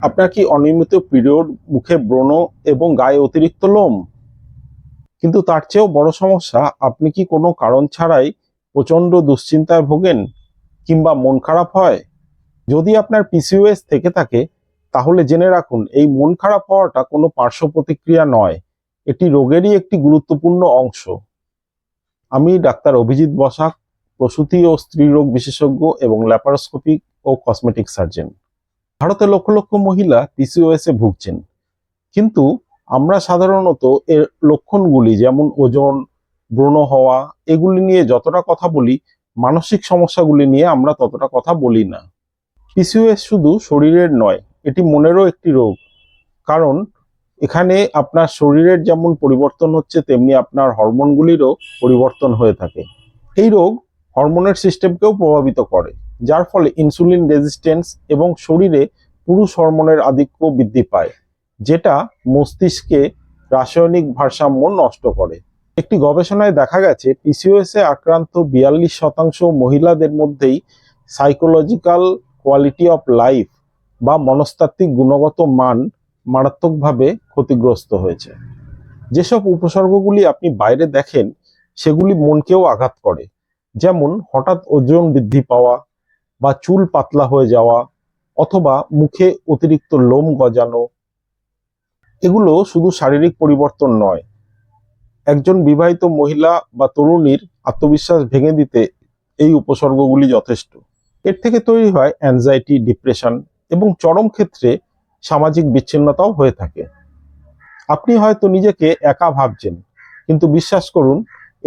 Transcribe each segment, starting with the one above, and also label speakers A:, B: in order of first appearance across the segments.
A: আপনার কি অনিয়মিত পিরিয়ড, মুখে ব্রণ এবং গায়ে অতিরিক্ত লোম? কিন্তু তার চেয়েও বড় সমস্যা, আপনি কি কোনো কারণ ছাড়াই প্রচণ্ড দুশ্চিন্তায় ভোগেন কিংবা মন খারাপ হয়? যদি আপনার পিসিওএস থেকে থাকে, তাহলে জেনে রাখুন, এই মন খারাপ হওয়াটা কোনো পার্শ্ব প্রতিক্রিয়া নয়। এটি রোগেরই একটি গুরুত্বপূর্ণ অংশ। আমি ডাক্তার অভিজিৎ বসাক, প্রসূতি ও স্ত্রীরোগ বিশেষজ্ঞ এবং ল্যাপারোস্কোপিক ও কসমেটিক সার্জন ভারতে লক্ষ লক্ষ মহিলা পিসিওএস এ ভুগছেন। কিন্তু আমরা সাধারণত এর লক্ষণগুলি যেমন ওজন, ব্রণ হওয়া, এগুলি নিয়ে যতটা কথা বলি, মানসিক সমস্যাগুলি নিয়ে আমরা ততটা কথা বলি না। পিসিওএস শুধু শরীরের নয়, এটি মনেরও একটি রোগ। কারণ এখানে আপনার শরীরের যেমন পরিবর্তন হচ্ছে, তেমনি আপনার হরমোনগুলিরও পরিবর্তন হয়ে থাকে। এই রোগ হরমোনের সিস্টেমকেও প্রভাবিত করে। যার ফলে ইনসুলিন রেজিস্ট্যান্স এবং শরীরে পুরুষ হরমোনের আধিক্য বৃদ্ধি পায়, যেটা মস্তিষ্কে রাসায়নিক ভারসাম্য নষ্ট করে। একটি গবেষণায় দেখা গেছে পিসিওএস আক্রান্ত বিয়াল্লিশ শতাংশ মহিলাদের মধ্যেই সাইকোলজিক্যাল কোয়ালিটি অফ লাইফ বা মনস্তাত্ত্বিক গুণগত মান মারাত্মকভাবে ক্ষতিগ্রস্ত হয়েছে। যেসব উপসর্গগুলি আপনি বাইরে দেখেন, সেগুলি মনকেও আঘাত করে, যেমন হঠাৎ ওজন বৃদ্ধি পাওয়া বা চুল পাতলা হয়ে যাওয়া অথবা মুখে অতিরিক্ত লোম গজানো, এগুলো শুধু শারীরিক পরিবর্তন নয়। একজন বিবাহিত মহিলা বা তরুণীর আত্মবিশ্বাস ভেঙে দিতে এই উপসর্গগুলি যথেষ্ট। এর থেকে তৈরি হয় অ্যাংজাইটি ডিপ্রেশন এবং চরম ক্ষেত্রে সামাজিক বিচ্ছিন্নতাও হয়ে থাকে। আপনি হয়তো নিজেকে একা ভাবছেন, কিন্তু বিশ্বাস করুন,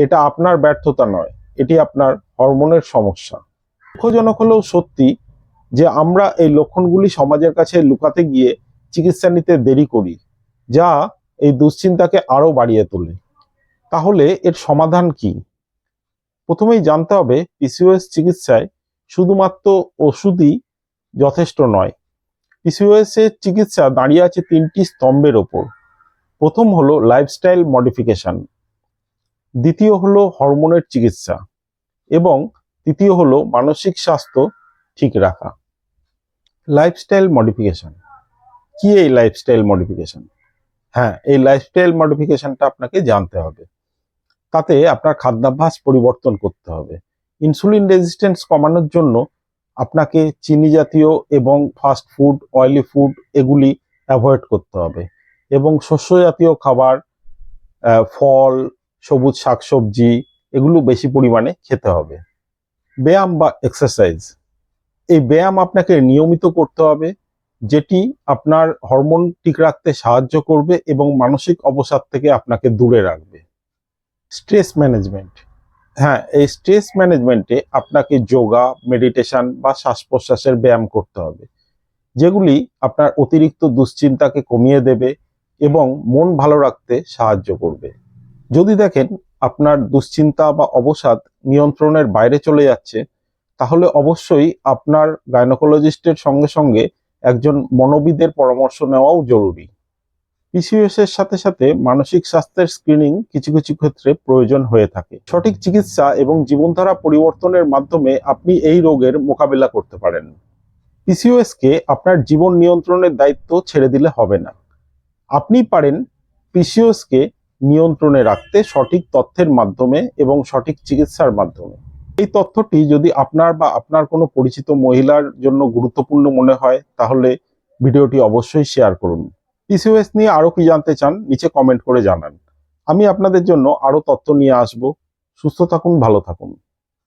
A: এটা আপনার ব্যর্থতা নয়, এটি আপনার হরমোনের সমস্যা। দুঃখজনক হলেও সত্যি যে আমরা এই লক্ষণগুলি সমাজের কাছে লুকাতে গিয়ে চিকিৎসা নিতে দেরি করি, যা এই দুশ্চিন্তাকে আরও বাড়িয়ে তোলে। তাহলে এর সমাধান কি? প্রথমেই জানতে হবে পিসিওএস চিকিৎসায় শুধুমাত্র ওষুধই যথেষ্ট নয়। পিসিওএস এর চিকিৎসা দাঁড়িয়ে আছে তিনটি স্তম্ভের ওপর। প্রথম হলো লাইফস্টাইল মডিফিকেশন দ্বিতীয় হলো হরমোনের চিকিৎসা এবং তৃতীয় হলো মানসিক স্বাস্থ্য ঠিক রাখা। লাইফস্টাইল মডিফিকেশন কি এই লাইফস্টাইল মডিফিকেশন হ্যাঁ এই লাইফস্টাইল মডিফিকেশনটা আপনাকে জানতে হবে। তাতে আপনার খাদ্যাভ্যাস পরিবর্তন করতে হবে। ইনসুলিন রেজিস্ট্যান্স কমানোর জন্য আপনাকে চিনি জাতীয় এবং ফাস্ট ফুড অয়েলি ফুড এগুলি অ্যাভয়েড করতে হবে এবং শস্য জাতীয় খাবার ফল, সবুজ শাকসবজি এগুলো বেশি পরিমাণে খেতে হবে। ব্যায়াম বা এক্সারসাইজ এই ব্যায়াম আপনাকে নিয়মিত করতে হবে, যেটি আপনার হরমোন ঠিক রাখতে সাহায্য করবে এবং মানসিক অবসাদ থেকে আপনাকে দূরে রাখবে। স্ট্রেস ম্যানেজমেন্ট হ্যাঁ এই স্ট্রেস ম্যানেজমেন্টে আপনাকে যোগা মেডিটেশন বা শ্বাস প্রশ্বাসের ব্যায়াম করতে হবে, যেগুলি আপনার অতিরিক্ত দুশ্চিন্তাকে কমিয়ে দেবে এবং মন ভালো রাখতে সাহায্য করবে। যদি দেখেন আপনার দুশ্চিন্তা বা অবসাদ নিয়ন্ত্রণের বাইরে চলে যাচ্ছে, তাহলে অবশ্যই আপনার গাইনোকোলজিস্টের সঙ্গে সঙ্গে একজন মনোবিদের পরামর্শ নেওয়াও জরুরি। পিসিওএস এর সাথে সাথে মানসিক স্বাস্থ্যের স্ক্রিনিং কিছু কিছু ক্ষেত্রে প্রয়োজন হয়ে থাকে। সঠিক চিকিৎসা এবং জীবনধারা পরিবর্তনের মাধ্যমে আপনি এই রোগের মোকাবিলা করতে পারেন। পিসিওএস কে আপনার জীবন নিয়ন্ত্রণের দায়িত্ব ছেড়ে দিলে হবে না। আপনি পারেন পিসিওএস কে নিয়ন্ত্রণে রাখতে সঠিক তথ্যের মাধ্যমে এবং সঠিক চিকিৎসার মাধ্যমে। এই তথ্যটি যদি আপনার বা আপনার কোনো পরিচিত মহিলার জন্য গুরুত্বপূর্ণ মনে হয়, তাহলে ভিডিওটি অবশ্যই শেয়ার করুন। পিসিওএস নিয়ে আরও কি জানতে চান, নিচে কমেন্ট করে জানান। আমি আপনাদের জন্য আরও তথ্য নিয়ে আসব। সুস্থ থাকুন, ভালো থাকুন।